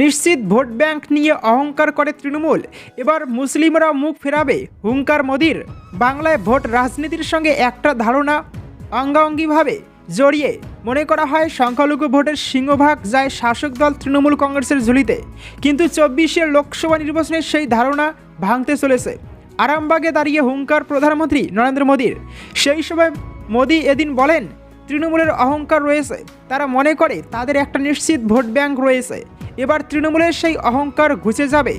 নিশ্চিত vote bank নিয়ে অহংকার করে তৃণমূল। এবার মুসলিমরা মুখ ফেরাবে হুঙ্কার মোদির। বাংলায় ভোট রাজনীতির সঙ্গে একটা ধারণা অঙ্গাঙ্গিভাবে জড়িয়ে মনে করা হয় সংখ্যালঘু ভোটের সিংহভাগ যায় শাসক দল তৃণমূল কংগ্রেসের ঝুলিতে। কিন্তু চব্বিশের লোকসভা নির্বাচনের সেই ধারণা ভাঙতে চলেছে। আরামবাগে দাঁড়িয়ে হুঙ্কার প্রধানমন্ত্রী নরেন্দ্র মোদীর। সেই সময় মোদী এদিন বলেন, তৃণমূলের অহংকার রয়েছে। তারা মনে করে তাদের একটা নিশ্চিত ভোট ব্যাংক রয়েছে। এবার তৃণমূলের সেই অহংকার ঘুচে যাবে।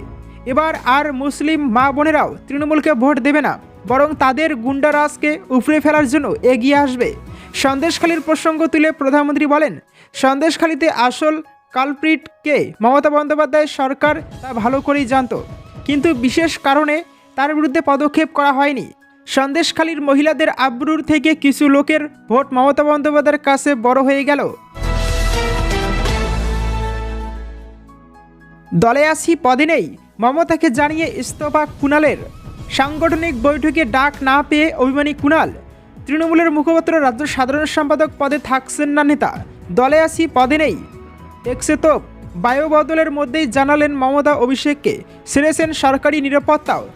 এবার আর মুসলিম মা বোনেরাও তৃণমূলকে ভোট দেবে না, বরং তাদের গুন্ডারাজকে উপড়ে ফেলার জন্য এগিয়ে আসবে। সন্দেশখালীর প্রসঙ্গ তুলে প্রধানমন্ত্রী বলেন, সন্দেশখালীতে আসল কালপ্রিট কে? মমতা বন্দ্যোপাধ্যায় সরকার তা ভালো করেই জানতো, কিন্তু বিশেষ কারণে তার বিরুদ্ধে পদক্ষেপ করা হয়নি। সন্দেশখালীর মহিলাদের আব্রুর থেকে কিছু লোকের ভোট মমতা বন্দ্যোপাধ্যায়ের কাছে বড় হয়ে গেল। দলে আসি পদে নেই। মমতাকে জানিয়ে ইস্তফা কুণালের সাংগঠনিক বৈঠকে ডাক না পেয়ে অভিমানী কুণাল তৃণমূলের মুখপাত্র রাজ্য সাধারণ সম্পাদক পদে থাকছেন না নেতা। দলে আসি পদে নেই। এক্সে তো বায়ু বদলের মধ্যেই জানালেন মমতা অভিষেককে। ছেড়েছেন সরকারি নিরাপত্তাও।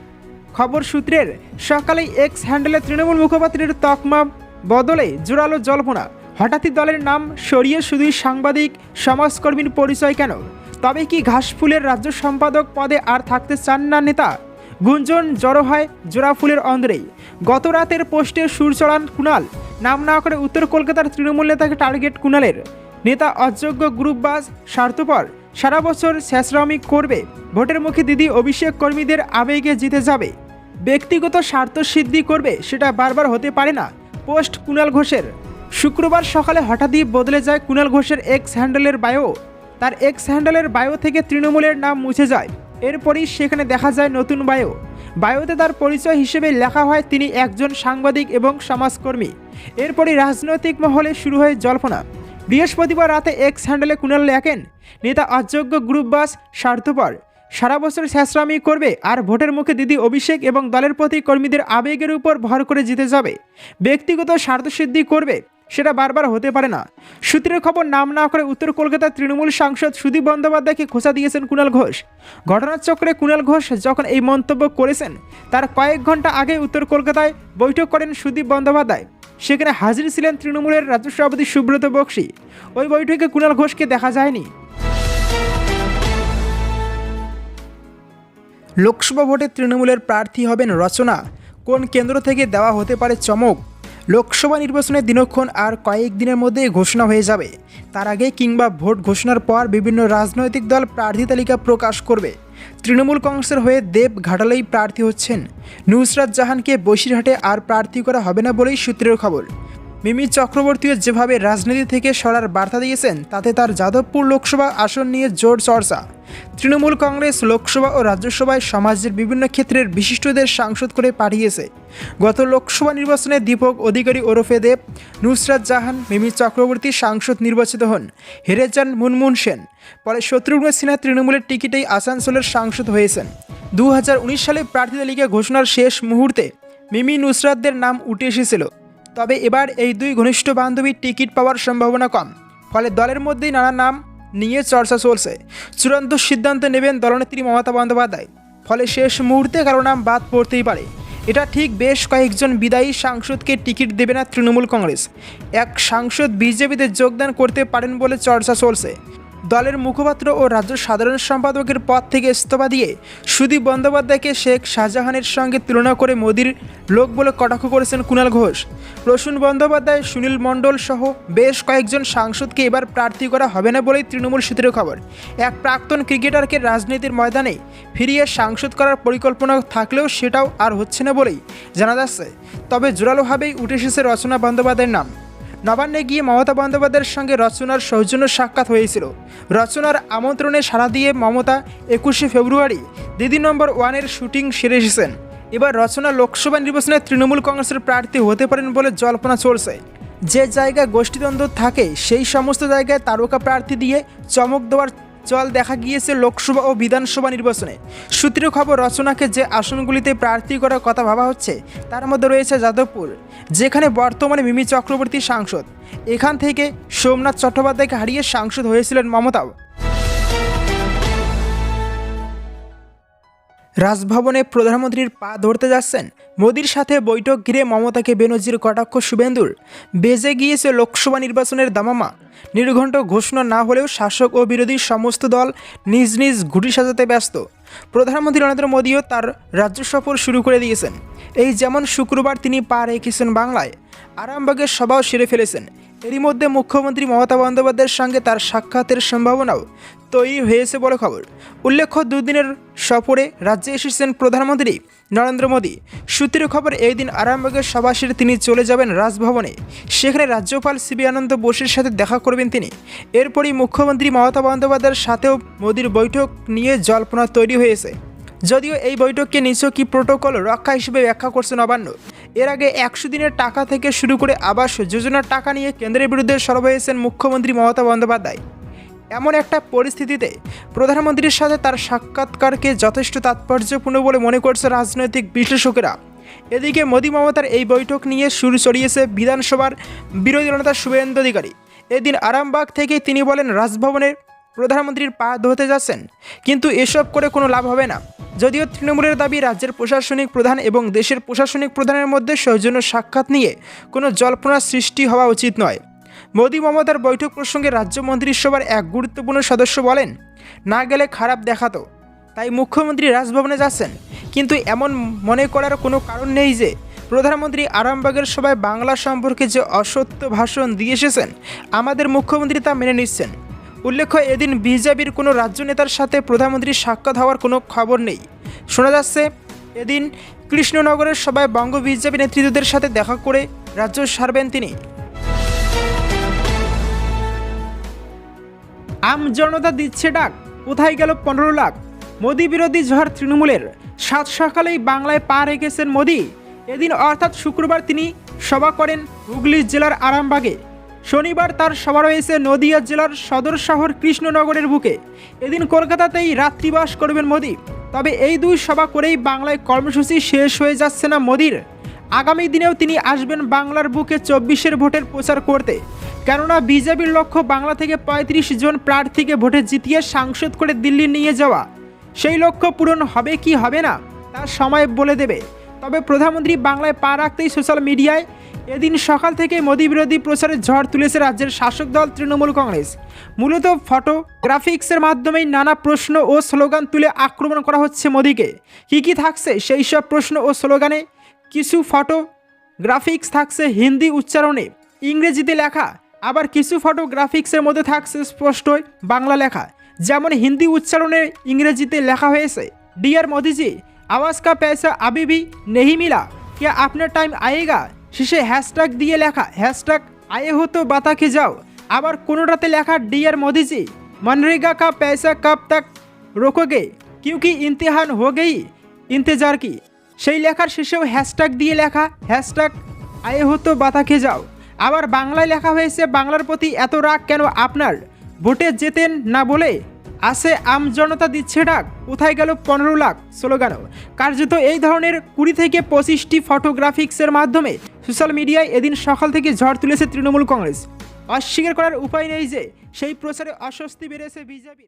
খবর সূত্রের সকালে এক্স হ্যান্ডেলে তৃণমূল মুখপাত্রের তকমা। বদলে জোরালো জল্পনা। হঠাৎই দলের নাম সরিয়ে শুধুই সাংবাদিক, সমাজকর্মীর পরিচয় কেন? তবে কি ঘাসফুলের রাজ্য সম্পাদক পদে আর থাকতে চান না নেতা? গুঞ্জন জড়ো হয় জোড়াফুলের অন্ধ্রেই গত রাতের পোস্টে সুর চড়ান কুণাল। নাম না করে উত্তর কলকাতার তৃণমূল নেতাকে টার্গেট কুণালের। নেতা অযোগ্য গ্রুপবাজ, স্বার্থপর, সারা বছর শেষরামি করবে। ভোটের মুখে দিদি অভিষেক কর্মীদের আবেগে জিতে যাবে। ব্যক্তিগত স্বার্থ সিদ্ধি করবে সেটা বারবার হতে পারে না, পোস্ট কুণাল ঘোষের। শুক্রবার সকালে হঠাৎই বদলে যায় কুণাল ঘোষের এক্স হ্যান্ডেলের বায়ো তার এক্স হ্যান্ডেলের বায়ো থেকে তৃণমূলের নাম মুছে যায়। এরপরই সেখানে দেখা যায় নতুন বায়ো বায়োতে তার পরিচয় হিসেবে লেখা হয়, তিনি একজন সাংবাদিক এবং সমাজকর্মী। এরপরই রাজনৈতিক মহলে শুরু হয় জল্পনা। বৃহস্পতিবার রাতে এক্স হ্যান্ডেলে কুণাল লেখেন, নেতা অযোগ্য গ্রুপ বাস স্বার্থপর। সারা বছর শেষরামি করবে, আর ভোটের মুখে দিদি অভিষেক এবং দলের প্রতি কর্মীদের আবেগের উপর ভর করে জিতে যাবে। ব্যক্তিগত স্বার্থসিদ্ধি করবে। সেটা বারবার হতে পারে না। সূত্রের খবর নাম না করে উত্তর কলকাতার তৃণমূল সাংসদ সুদীপ বন্দ্যোপাধ্যায়কে খোঁচা দিয়েছেন কুণাল ঘোষ। ঘটনার চক্রে কুণাল ঘোষ যখন এই মন্তব্য করেছেন, তার কয়েক ঘণ্টা আগে উত্তর কলকাতায় বৈঠক করেন সুদীপ বন্দ্যোপাধ্যায়। সেখানে হাজির ছিলেন তৃণমূলের রাজ্য সভাপতি সুব্রত বক্সি। ওই বৈঠকে কুণাল ঘোষকে দেখা যায়নি। লোকসভা ভোটে তৃণমূলের প্রার্থী হবেন রচনা। কোন কেন্দ্র থেকে দেওয়া হতে পারে চমক? লোকসভা নির্বাচনের দিনক্ষণ আর কয়েক দিনের মধ্যেই ঘোষণা হয়ে যাবে। তার আগে কিংবা ভোট ঘোষণার পর বিভিন্ন রাজনৈতিক দল প্রার্থী তালিকা প্রকাশ করবে। তৃণমূল কংগ্রেসের হয়ে দেব ঘাটালেই প্রার্থী হচ্ছেন। নুসরাত জাহানকে বসিরহাটে আর প্রার্থী করা হবে না বলেই সূত্রের খবর। মিমি চক্রবর্তীও যেভাবে রাজনীতি থেকে সরার বার্তা দিয়েছেন, তাতে তার যাদবপুর লোকসভা আসন নিয়ে জোর চর্চা। তৃণমূল কংগ্রেস লোকসভা ও রাজ্যসভায় সমাজের বিভিন্ন ক্ষেত্রের বিশিষ্টদের সাংসদ করে পাঠিয়েছে। গত লোকসভা নির্বাচনে দীপক, অধিকারী ওরফে দেব, নুসরাত জাহান, মিমি চক্রবর্তী সাংসদ নির্বাচিত হন হেরে যান মুনমুন সেন। পরে শত্রুঘ্ন সিনহা তৃণমূলের টিকিটেই আসানসোলের সাংসদ হয়েছেন। দু হাজার উনিশ সালে প্রার্থী তালিকা ঘোষণার শেষ মুহূর্তে মিমি নুসরাতদের নাম উঠে এসেছিল। তবে এবার এই দুই ঘনিষ্ঠ বান্ধবীর টিকিট পাওয়ার সম্ভাবনা কম, ফলে দলের মধ্যেই নানা নাম নিয়ে চর্চা চলছে। চূড়ান্ত সিদ্ধান্ত নেবেন দলনেত্রী মমতা বন্দ্যোপাধ্যায়, ফলে শেষ মুহূর্তে কারও নাম বাদ পড়তেই পারে। এটা ঠিক বেশ কয়েকজন বিদায়ী সাংসদকে টিকিট দেবে না তৃণমূল কংগ্রেস। এক সাংসদ বিজেপিতে যোগদান করতে পারেন বলে চর্চা চলছে। দলের মুখপাত্র ও রাজ্য সাধারণ সম্পাদকের পদ থেকে ইস্তফা দিয়ে সুদীপ বন্দ্যোপাধ্যায়কে শেখ শাহজাহানের সঙ্গে তুলনা করে মোদির লোক বলে কটাক্ষ করেছেন কুণাল ঘোষ। প্রসূন বন্দ্যোপাধ্যায়, সুনীল মণ্ডল সহ বেশ কয়েকজন সাংসদকে এবার প্রার্থী করা হবে না বলেই তৃণমূল সূত্রের খবর। এক প্রাক্তন ক্রিকেটারকে রাজনীতির ময়দানে ফিরিয়ে সাংসদ করার পরিকল্পনা থাকলেও সেটাও আর হচ্ছে না বলেই জানা যাচ্ছে। তবে জোরালোভাবেই উঠে এসেছে রচনা বন্দ্যোপাধ্যায়ের নাম। নবান্নে গিয়ে মমতা বন্দ্যোপাধ্যায়ের সঙ্গে রচনার সৌজন্য সাক্ষাৎ হয়েছিল। রচনার আমন্ত্রণে সাড়া দিয়ে মমতা একুশে ফেব্রুয়ারি দিদি নম্বর ওয়ানের শুটিং সেরে এসেছেন। এবার রচনা লোকসভা নির্বাচনে তৃণমূল কংগ্রেসের প্রার্থী হতে পারেন বলে জল্পনা চলছে। যে জায়গায় গোষ্ঠীদ্বন্দ্ব থাকে, সেই সমস্ত জায়গায় তারকা প্রার্থী দিয়ে চমক দেওয়ার চল দেখা গিয়েছে লোকসভা ও বিধানসভা নির্বাচনে। সূত্রের খবর, রচনাকে যে আসনগুলিতে প্রার্থী করার কথা ভাবা হচ্ছে, তার মধ্যে রয়েছে যাদবপুর, যেখানে বর্তমানে মিমি চক্রবর্তী সাংসদ। এখান থেকে সোমনাথ চট্টোপাধ্যায়কে হারিয়ে সাংসদ হয়েছিলেন মমতাও। রাজভবনে প্রধানমন্ত্রীর পা ধরতে যাচ্ছেন। মোদির সাথে বৈঠক ঘিরে মমতাকে বেনজির কটাক্ষ শুভেন্দুর। বেজে গিয়েছে লোকসভা নির্বাচনের দামামা। নির্ঘণ্ট ঘোষণা না হলেও শাসক ও বিরোধী সমস্ত দল নিজ নিজ ঘুটি সাজাতে ব্যস্ত। প্রধানমন্ত্রী নরেন্দ্র মোদীও তার রাজ্য সফর শুরু করে দিয়েছেন। এই যেমন শুক্রবার তিনি পা রেখেছেন বাংলায়, আরামবাগের সভাও সেরে ফেলেছেন। এরই মধ্যে মুখ্যমন্ত্রী মমতা বন্দ্যোপাধ্যায়ের সঙ্গে তার সাক্ষাতের সম্ভাবনাও তৈরি হয়েছে বলে খবর। উল্লেখ্য, দুদিনের সফরে রাজ্যে এসেছেন প্রধানমন্ত্রী নরেন্দ্র মোদী। সূত্রের খবর, এই দিন আরামবাগের সভা সেরে তিনি চলে যাবেন রাজভবনে। সেখানে রাজ্যপাল সিবি আনন্দ বোসের সাথে দেখা করবেন তিনি। এরপরই মুখ্যমন্ত্রী মমতা বন্দ্যোপাধ্যায়ের সাথেও মোদীর বৈঠক নিয়ে জল্পনা তৈরি হয়েছে। যদিও এই বৈঠককে নিছকই প্রোটোকল রক্ষা হিসেবে ব্যাখ্যা করছে নবান্ন। এর আগে একশো দিনের টাকা থেকে শুরু করে আবাস যোজনার টাকা নিয়ে কেন্দ্রের বিরুদ্ধে সরব হয়েছেন মুখ্যমন্ত্রী মমতা বন্দ্যোপাধ্যায়। এমন একটা পরিস্থিতিতে প্রধানমন্ত্রীর সাথে তার সাক্ষাৎকারকে যথেষ্ট তাৎপর্যপূর্ণ বলে মনে করছে রাজনৈতিক বিশ্লেষকেরা। এদিকে মোদী মমতার এই বৈঠক নিয়ে শুরু চড়িয়েছে বিধানসভার বিরোধী নেতা শুভেন্দু অধিকারী। এদিন আরামবাগ থেকে তিনি বলেন, রাজভবনের প্রধানমন্ত্রীর পা ধোতে যাচ্ছেন। কিন্তু এসব করে কোনো লাভ হবে না। যদিও তৃণমূলের দাবি রাজ্যের প্রশাসনিক প্রধান এবং দেশের প্রশাসনিক প্রধানের মধ্যে সৌজন্য সাক্ষাৎ নিয়ে কোনো জল্পনার সৃষ্টি হওয়া উচিত নয়। মোদী মমতার বৈঠক প্রসঙ্গে রাজ্য মন্ত্রিসভার এক গুরুত্বপূর্ণ সদস্য বলেন, না গেলে খারাপ দেখাতো। তাই মুখ্যমন্ত্রী রাজভবনে যাচ্ছেন। কিন্তু এমন মনে করার কোনো কারণ নেই যে, প্রধানমন্ত্রী আরামবাগের সভায় বাংলা সম্পর্কে যে অসত্য ভাষণ দিয়ে এসেছেন, আমাদের মুখ্যমন্ত্রী তা মেনে নিচ্ছেন। উল্লেখ্য, এদিন বিজেপির কোনো রাজ্য নেতার সাথে প্রধানমন্ত্রীর সাক্ষাৎ হওয়ার কোনো খবর নেই। শোনা যাচ্ছে, এদিন কৃষ্ণনগরের সভায় বঙ্গ বিজেপি নেতৃত্বদের সাথে দেখা করে রাজ্য সারবেন তিনি। আম জনতা দিচ্ছে ডাক, কোথায় গেল পনেরো লাখ? মোদী বিরোধী ঝড় তৃণমূলের, সাত সকালেই বাংলায় পা রেখেছেন মোদী। এদিন অর্থাৎ শুক্রবার তিনি সভা করেন হুগলি জেলার আরামবাগে। শনিবার তার সভা রয়েছে নদিয়া জেলার সদর শহর কৃষ্ণনগরের বুকে। এদিন কলকাতাতেই রাত্রিবাস করবেন মোদী। তবে এই দুই সভা করেই বাংলায় কর্মসূচি শেষ হয়ে যাচ্ছে না মোদীর। আগামী দিনেও তিনি আসবেন বাংলার বুকে চব্বিশের ভোটের প্রচার করতে। কেননা বিজেপির লক্ষ্য বাংলা থেকে পঁয়ত্রিশ জন প্রার্থীকে ভোটে জিতিয়ে সাংসদ করে দিল্লি নিয়ে যাওয়া। সেই লক্ষ্য পূরণ হবে কি হবে না তার সময় বলে দেবে। তবে প্রধানমন্ত্রী বাংলায় পা রাখতেই সোশ্যাল মিডিয়ায় এদিন সকাল থেকে মোদী বিরোধী প্রচারের ঝড় তুলেছে রাজ্যের শাসক দল তৃণমূল কংগ্রেস। মূলত ফটো গ্রাফিক্সের মাধ্যমেই নানা প্রশ্ন ও স্লোগান তুলে আক্রমণ করা হচ্ছে মোদীকে। কী কী থাকছে সেই সব প্রশ্ন ও স্লোগানে? কিছু ফটো গ্রাফিক্স থাকছে হিন্দি উচ্চারণে, ইংরেজিতে লেখা। আবার কিছু ফটো গ্রাফিক্সের মধ্যে থাকছে স্পষ্টই বাংলা লেখা। যেমন হিন্দি উচ্চারণে ইংরেজিতে লেখা হয়েছে ডিয়ার মোদিজি আওয়াজ কা पैसा अभी भी नहीं मिला क्या আপনার টাইম আয়েগা শেষে হ্যাশট্যাগ দিয়ে লেখা হ্যাশট্যাগ আয়ে হো তো বাতাকে যাও আবার কোনোটাতে লেখা ডিয়ার মোদিজি मनरेगा का पैसा कब तक रोकोगे क्योंकि इम्तिहान हो गई इंतजार की সেই লেখার শেষেও হ্যাশট্যাগ দিয়ে লেখা হ্যাশট্যাগ আয়ে হতো বাতাকে যাও আবার বাংলায় লেখা হয়েছে বাংলার প্রতি এত রাগ কেন আপনার ভোটে যেতেন না বলে আসে আম জনতা দিচ্ছে ডাক। কোথায় গেল পনেরো লাখ? স্লোগানও। কার্যত এই ধরনের কুড়ি থেকে পঁচিশটি ফটোগ্রাফিক্সের মাধ্যমে সোশ্যাল মিডিয়ায় এদিন সকাল থেকে ঝড় তুলেছে তৃণমূল কংগ্রেস। অস্বীকার করার উপায় নেই যে, সেই প্রচারে অস্বস্তি বেড়েছে বিজেপির।